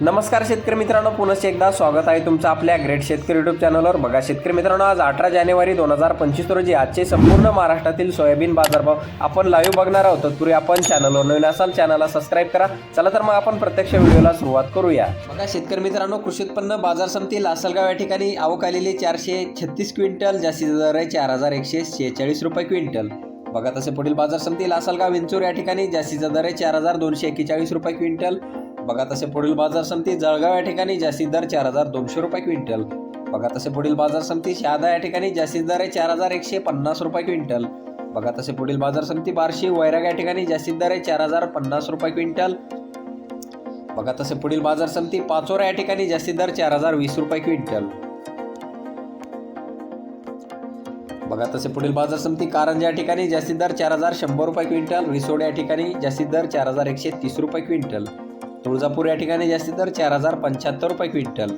नमस्कार शेतकरी मित्रांनो पुन्हा एकदा स्वागत आहे तुमचं आपल्या ग्रेट शेतकरी युट्यूब चॅनलवर बघा शेतकरी मित्रांनो आज अठरा जानेवारी दोन हजार पंचवीस रोजी आजचे संपूर्ण महाराष्ट्रातील सोयाबीन बाजारभाव आपण लाईव्ह बघणार आहोत. तत्पूर्वी आपण चॅनलवर नवीन असाल चॅनलला सबस्क्राईब करा. चला तर मग आपण प्रत्यक्ष व्हिडिओला सुरुवात करूया. बघा शेतकरी मित्रांनो कृषी उत्पन्न बाजार समिती लासलगाव या ठिकाणी आवक आलेली चारशे छत्तीस क्विंटल जास्तीत दर आहे चार हजार एकशे शेहेचाळीस रुपये क्विंटल. बघा तसे पुढील बाजार समिती लासलगाव विंचूर या ठिकाणी जास्तीचा दर आहे चार हजार दोनशे एक्केचाळीस रुपये क्विंटल. बघा तसे पुढील बाजार समिती जळगाव या ठिकाणी जास्तीत दर चार हजार दोनशे रुपये क्विंटल. बघा तसे पुढील बाजार समिती शहादा या ठिकाणी जास्तीत दर आहे चार हजार एकशे पन्नास रुपये क्विंटल. बघा तसे पुढील बाजार समिती बार्शी वैराग या ठिकाणी जास्तीत दर आहे चार हजार पन्नास रुपये क्विंटल. बघा तसे पुढील बाजार समिती पाचोरा या ठिकाणी जास्तीत दर चार हजार वीस रुपये क्विंटल. बघा तसे पुढील बाजार समिती कारंज या ठिकाणी जास्तीत दर चार हजार शंभर रुपये क्विंटल. रिसोड या ठिकाणी जास्तीत दर चार हजार एकशे तीस रुपये क्विंटल. तुळजापूर या ठिकाणी जास्तीत तर चार हजार पंच्याहत्तर रुपये क्विंटल.